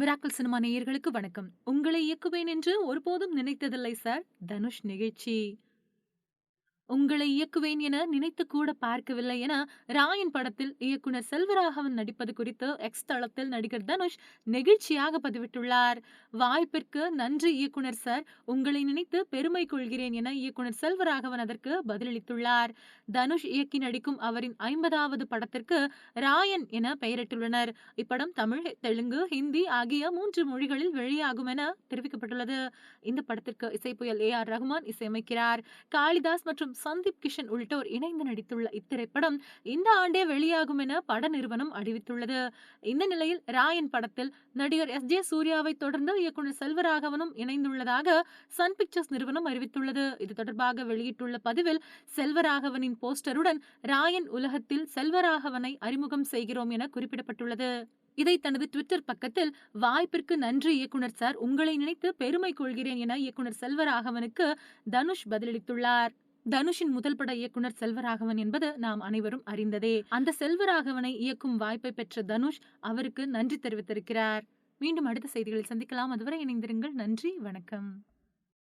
Miracle cinema நேயர்களுக்கு வணக்கம். உங்களை இயக்குவேன் என்று ஒருபோதும் நினைத்ததில்லை சார். தனுஷ் நிகழ்ச்சி உங்களை இயக்குவேன் என நினைத்து கூட பார்க்கவில்லை என ராயன் படத்தில் இயக்குனர் செல்வராகவன் நடிப்பது குறித்து எக்ஸ் தளத்தில் நடிகர் தனுஷ் நெகிழ்ச்சியாக பதிவிட்டுள்ளார். வாய்ப்பிற்கு நன்றி இயக்குனர் சார். உங்களை நினைத்து பெருமை கொள்கிறேன் என இயக்குனர் செல்வராகவன் அதற்கு பதிலளித்துள்ளார். தனுஷ் இயக்கி நடிக்கும் அவரின் ஐம்பதாவது படத்திற்கு ராயன் என பெயரிட்டுள்ளனர். இப்படம் தமிழ், தெலுங்கு, ஹிந்தி ஆகிய மூன்று மொழிகளில் வெளியாகும் என தெரிவிக்கப்பட்டுள்ளது. இந்த படத்திற்கு இசை புயல் ஏ. ஆர். ரகுமான் இசையமைக்கிறார். காளிதாஸ் மற்றும் மற்றும் சந்தீப் கிஷன் உள்ளிட்டோர் இணைந்து நடித்துள்ள இத்திரைப்படம் இந்த ஆண்டே வெளியாகும் என பட நிறுவனம் அறிவித்துள்ளது. இந்த நிலையில் ராயன் படத்தில் நடிகர் எஸ். ஜே. சூர்யாவை தொடர்ந்து இயக்குனர் செல்வராகவனும் இணைந்துள்ளதாக சன் பிக்சர்ஸ் நிறுவனம் அறிவித்துள்ளது. இது தொடர்பாக வெளியிட்டுள்ள பதிவில் செல்வராகவனின் போஸ்டருடன் ராயன் உலகத்தில் செல்வராகவனை அறிமுகம் செய்கிறோம் என குறிப்பிடப்பட்டுள்ளது. இதை தனது ட்விட்டர் பக்கத்தில் வாய்ப்பிற்கு நன்றி இயக்குனர் சார். உங்களை நினைத்து பெருமை கொள்கிறேன் என இயக்குனர் செல்வராகவனுக்கு தனுஷ் பதிலளித்துள்ளார். தனுஷின் முதல் பட இயக்குனர் செல்வராகவன் என்பது நாம் அனைவரும் அறிந்ததே. அந்த செல்வராகவனை இயக்கும் வாய்ப்பை பெற்ற தனுஷ் அவருக்கு நன்றி தெரிவித்திருக்கிறார். மீண்டும் அடுத்த செய்திகளில் சந்திக்கலாம். அதுவரை இணைந்திருங்கள். நன்றி, வணக்கம்.